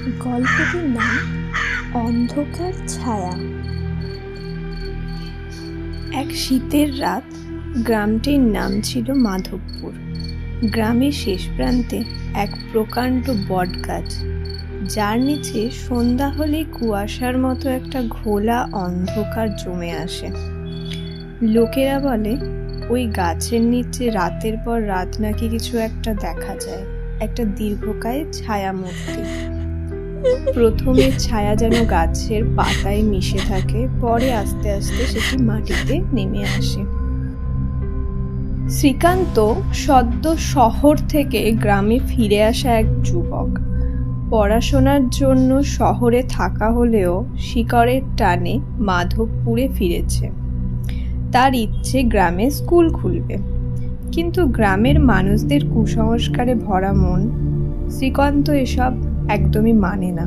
গল্পটির নাম অন্ধকার ছায়া। এক শীতের রাত গ্রামটির নাম ছিল মাধবপুর। গ্রামের শেষ প্রান্তে এক প্রকাণ্ড বট গাছ যার নিচে সন্ধ্যা হলে কুয়াশার মতো একটা ঘোলা অন্ধকার জমে আসে। লোকেরা বলে, ওই গাছের নিচে রাতের পর রাত নাকি কিছু একটা দেখা যায়, একটা দীর্ঘকায় ছায়া মূর্তি প্রথমে ছায়া যেন গাছের পাতায় মিশে থাকে, পরে আস্তে আস্তে সেটি মাটিতে নেমে আসে। শ্রীকান্ত সদ্য শহর থেকে গ্রামে ফিরে আসা এক যুবক। পড়াশোনার জন্য শহরে থাকা হলেও শিকড়ের টানে মাধবপুরে ফিরেছে। তার ইচ্ছে গ্রামে স্কুল খুলবে। কিন্তু গ্রামের মানুষদের কুসংস্কারে ভরা মন, শ্রীকান্ত এসব একদমই মানে না।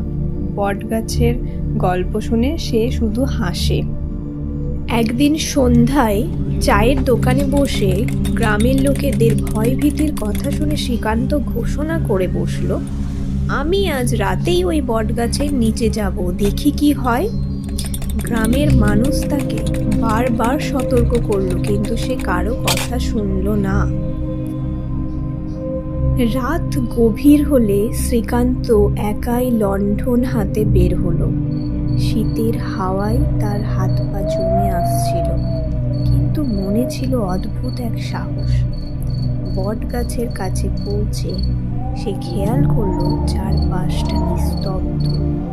বটগাছের গল্প শুনে সে শুধু হাসে। একদিন সন্ধ্যায় চায়ের দোকানে বসে গ্রামের লোকেদের ভয়ভীতির কথা শুনে শ্রীকান্ত ঘোষণা করে বসল, আমি আজ রাতেই ওই বটগাছের নিচে যাব, দেখি কি হয়? গ্রামের মানুষ তাকে বারবার সতর্ক করল, কিন্তু সে কারও কথা শুনল না। রাত গভীর হলে শ্রীকান্ত একাই লণ্ঠন হাতে বের হলো। শীতের হাওয়ায় তার হাত পা জমে আসছিল, কিন্তু মনে ছিল অদ্ভুত এক সাহস। বট গাছের কাছে পৌঁছে সে খেয়াল করল চারপাশটা নিস্তব্ধ,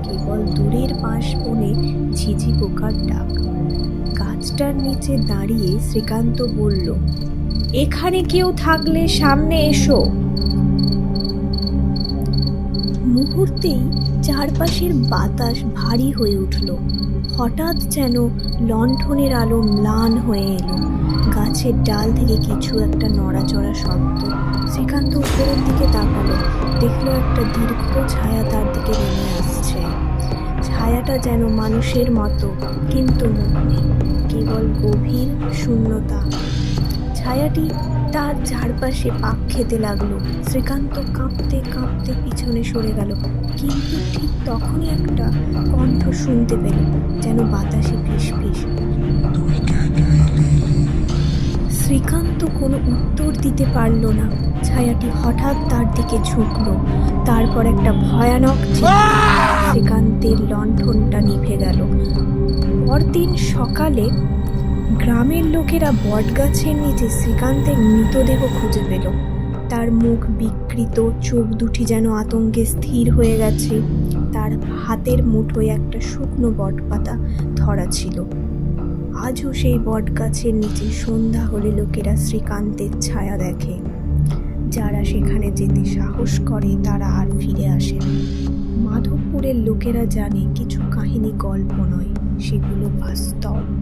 কেবল দূরের পাশ বনে ঝিঝি পোকার ডাক। গাছটার নিচে দাঁড়িয়ে শ্রীকান্ত বলল, এখানে কেউ থাকলে সামনে এসো। মুহূর্তেই চারপাশের বাতাস ভারী হয়ে উঠল। হঠাৎ যেন লণ্ঠনের আলো ম্লান হয়ে এলো। গাছের ডাল থেকে কিছু একটা নড়াচড়া শব্দ শ্রীকান্ত উপরের দিকে তাকালো। দেখল একটা দীর্ঘ ছায়া তার দিকে নেমে আসছে। ছায়াটা যেন মানুষের মতো, কিন্তু মুখ নেই কেবল গভীর শূন্যতা। ছায়াটি তার চারপাশে পাক খেতে লাগল। শ্রীকান্ত কাঁপতে কাঁপতে পিছনে সরে গেল। কিন্তু ঠিক তখনই একটা কণ্ঠ শুনতে পেল যেন বাতাসে ফিস ফিস। শ্রীকান্ত কোনো উত্তর দিতে পারল না। ছায়াটি হঠাৎ তার দিকে ঝুঁকল। তারপর একটা ভয়ানক। শ্রীকান্তের লণ্ঠনটা নিভে গেল। পরদিন সকালে গ্রামের লোকেরা বটগাছের নিচে শ্রীকান্তের মৃতদেহ খুঁজে পেল। তার মুখ বিকৃত, চোখ দুটি যেন আতঙ্কে স্থির হয়ে গেছে। তার হাতের মুঠোয় একটা শুকনো বটপাতা ধরা ছিল। আজও সেই বটগাছের নিচে সন্ধ্যা হলে লোকেরা শ্রীকান্তের ছায়া দেখে। যারা সেখানে যেতে সাহস করে, তারা আর ফিরে আসে মাধবপুরের লোকেরা জানে কিছু কাহিনী গল্প নয়, সেগুলো বাস্তব।